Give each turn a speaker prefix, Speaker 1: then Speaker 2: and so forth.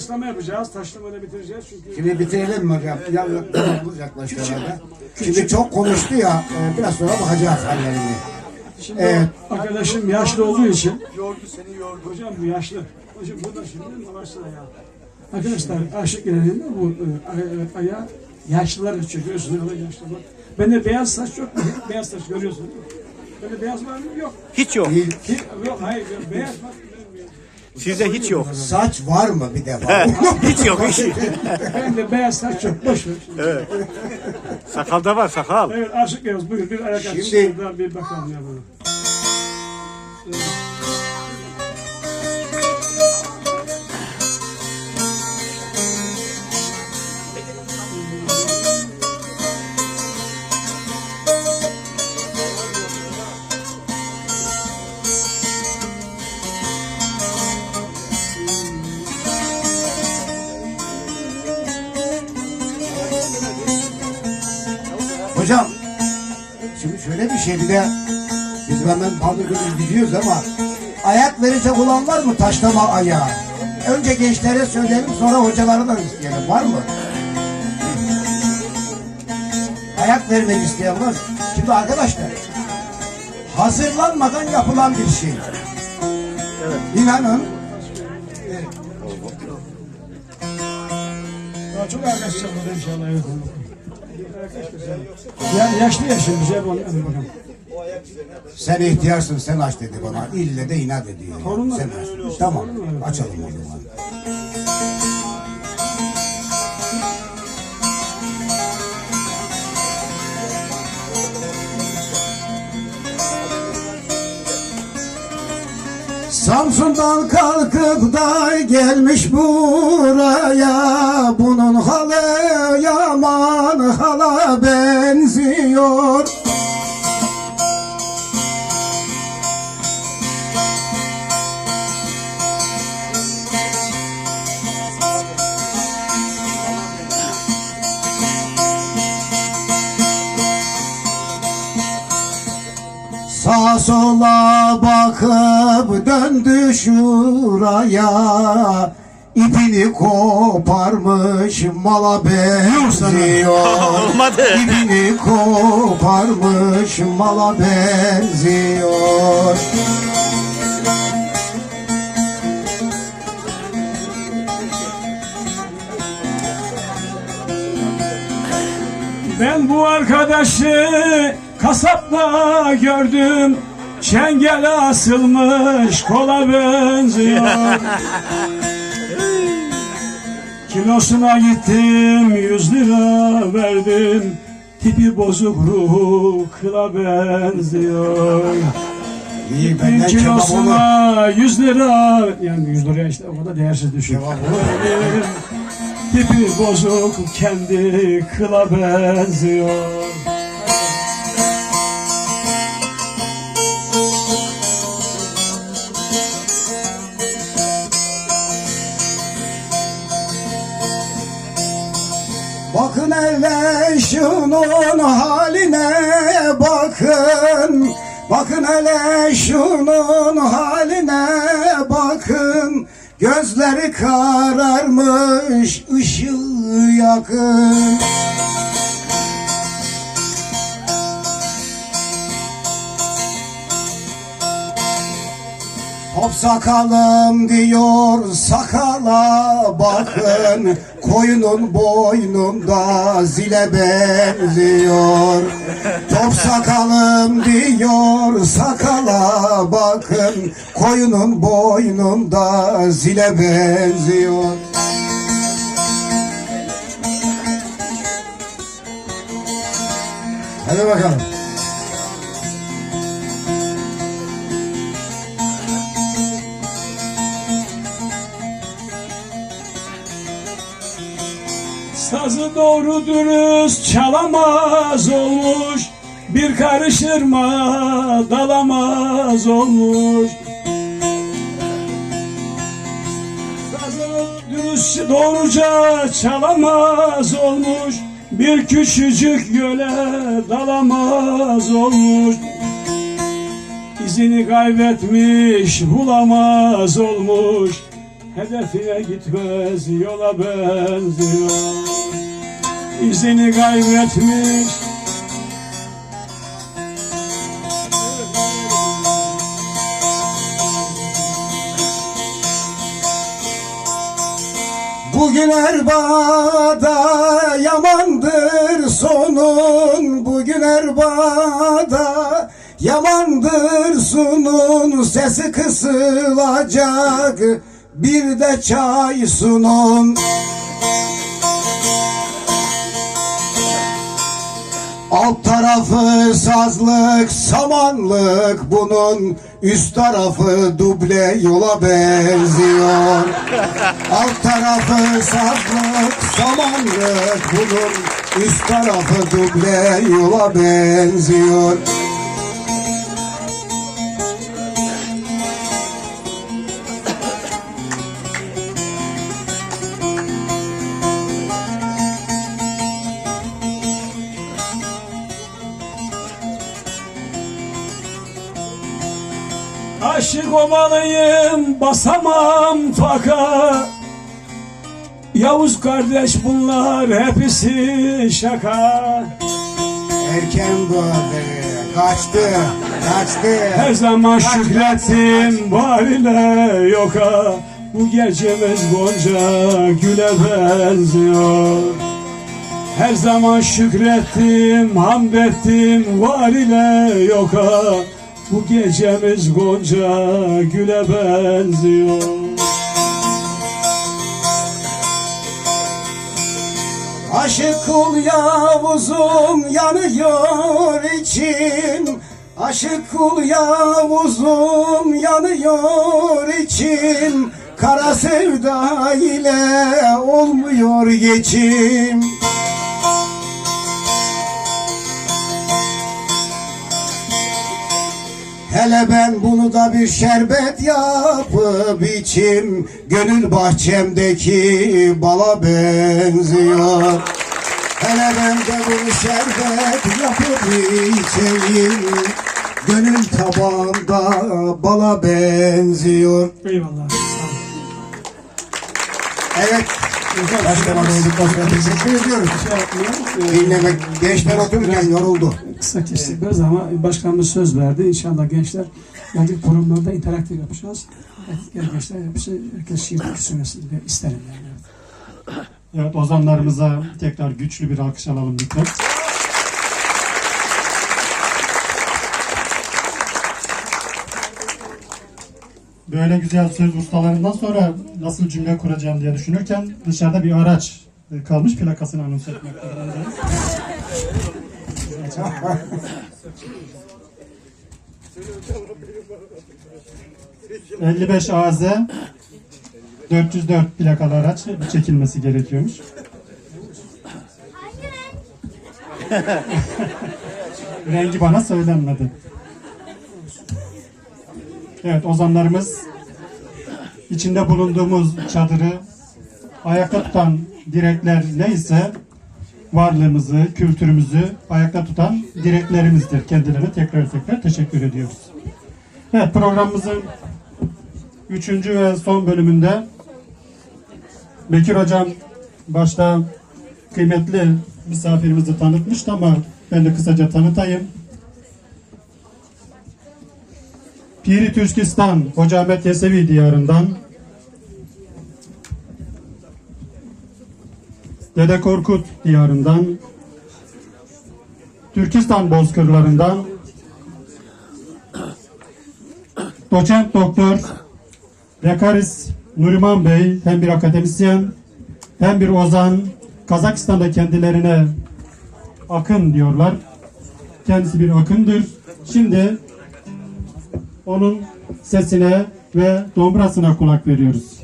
Speaker 1: Taşlama yapacağız. Taşlamayla bitireceğiz çünkü.
Speaker 2: Şimdi bitirelim mi hocam? Ya, tamamımız yaklaştı herhalde. Şimdi çok konuştu ya, e, biraz sonra bakacağız hallerine.
Speaker 1: Şimdi
Speaker 2: Evet.
Speaker 1: arkadaşım yaşlı olduğu için.
Speaker 3: Yordu seni yordu.
Speaker 1: Hocam bu yaşlı. Hocam bu da şimdi Malaşlı ayağı. Arkadaşlar aşık genelinde bu e, ay- ayağı yaşlılar çekiyorsunuz. Öyle yaşlılar. Bende beyaz saç yok mu? beyaz saç görüyorsunuz. Bende beyaz var mı? Yok.
Speaker 4: Hiç yok.
Speaker 1: Ki, yok hayır. Beyaz bak.
Speaker 4: Sizde hiç yok.
Speaker 2: saç var mı bir defa?
Speaker 4: Hiç yok. Hiç.
Speaker 1: Bende beyaz saç yok. Boş ver. Evet.
Speaker 4: Sakalda var sakal.
Speaker 1: aşık Yavuz buyur bir ayak
Speaker 2: Şimdi-
Speaker 1: Şimdi... bir bakalım ya bunu.
Speaker 2: Şöyle bir şey bir de biz hemen Bandırgı'nı gidiyoruz ama ayak verecek olan var mı taşlama ayağı? Önce gençlere söyleyelim sonra hocalara da isteyelim. Var mı? Ayak vermek isteyen var. Şimdi arkadaşlar hazırlanmadan yapılan bir şey. İnanın
Speaker 1: Daha çok arkadaş çalmadı inşallah. Evet. Ya, yaşlı yapalım. Hadi bakalım.
Speaker 2: sen ihtiyarsın sen aç dedi bana. İlle de inat ediyor.
Speaker 1: Torunlar
Speaker 2: Sen aç. Tamam açalım o zaman. Samsun'dan kalkıp da gelmiş buraya. Bunun halı yaman hala benziyor Sağa sola bakıp döndü şuraya İpini koparmış mala benziyor.
Speaker 4: Olmadı.
Speaker 2: İpini koparmış mala benziyor.
Speaker 1: Ben bu arkadaşı kasapta gördüm. Çengel asılmış kola benziyor. Kilosuna gittim yüz lira verdim. Tipi bozuk ruhu kıla benziyor.
Speaker 2: İyi
Speaker 1: kilosuna yüz lira yani yüz liraya işte o kadar değersiz düşün. Tipi bozuk kendi kıla benziyor.
Speaker 2: Hele şunun haline bakın. Bakın hele şunun haline bakın. Gözleri kararmış ışığı yakın Top sakalım diyor sakala bakın Koyunun boynunda zile benziyor Top sakalım diyor sakala bakın Koyunun boynunda zile benziyor Hadi bakalım.
Speaker 1: Sazı doğru dürüst çalamaz olmuş Bir karışırma dalamaz olmuş. Sazı dürüst doğruca çalamaz olmuş Bir küçücük göle dalamaz olmuş. İzini kaybetmiş bulamaz olmuş Hedefine gitmez yola benziyor. İzini kaybetmiş.
Speaker 2: Bugün Erbaa'da yamandır sonun. Bugün Erbaa'da yamandır sunun Sesi kısılacak bir de çay sunun. Alt tarafı sazlık, samanlık bunun Üst tarafı duble yola benziyor. Alt tarafı sazlık, samanlık bunun Üst tarafı duble yola benziyor
Speaker 1: Aşık olmalıyım basamam faka. Yavuz kardeş bunlar hepsi şaka.
Speaker 2: Erken doğdu, kaçtı, kaçtı.
Speaker 1: Her zaman şükrettim var ile yoka. Bu gecemiz gonca güle benziyor. Her zaman şükrettim, hamd ettim var ile yoka Bu gecemiz gonca güle benziyor.
Speaker 2: Aşık kul Yavuz'um yanıyor içim Aşık kul Yavuz'um yanıyor içim Kara sevda ile olmuyor geçim Hele ben bunu da bir şerbet yapıp içim. Gönül bahçemdeki bala benziyor. Hele ben de bunu şerbet yapıp içeyim. Gönül tabağımda bala benziyor.
Speaker 1: Eyvallah.
Speaker 2: Evet Başkanım olduktan sonra teşekkür ediyoruz Dinlemek gençler otururken yoruldu
Speaker 1: Kısa kestik biraz ama başkanımız söz verdi. İnşallah gençler gelecek programlarda interaktif yapacağız. Evet, gençler hepsi herkes şiir söylesin isterim yani. Evet.
Speaker 3: Evet ozanlarımıza tekrar güçlü bir alkış alalım lütfen. Böyle güzel söz ustalarından sonra nasıl cümle kuracağım diye düşünürken dışarıda bir araç e, kalmış plakasını anons etmek durumundayız. 55 AZ 404 plakalı araç çekilmesi gerekiyormuş. Rengi bana söylenmedi. Evet ozanlarımız içinde bulunduğumuz çadırı ayakta tutan direkler neyse varlığımızı, kültürümüzü ayakta tutan direklerimizdir. Kendilerine tekrar tekrar teşekkür ediyoruz. Evet programımızın üçüncü ve son bölümünde Bekir Hocam başta kıymetli misafirimizi tanıtmıştı ama ben de kısaca tanıtayım. Piri Türkistan Hoca Yesevi diyarından Dede Korkut diyarından Türkistan bozkırlarından Doçent Doktor Bekaris Nuriman Bey hem bir akademisyen hem bir ozan Kazakistan'da kendilerine akın diyorlar. Kendisi bir akındır. Şimdi onun sesine ve dombrasına kulak veriyoruz.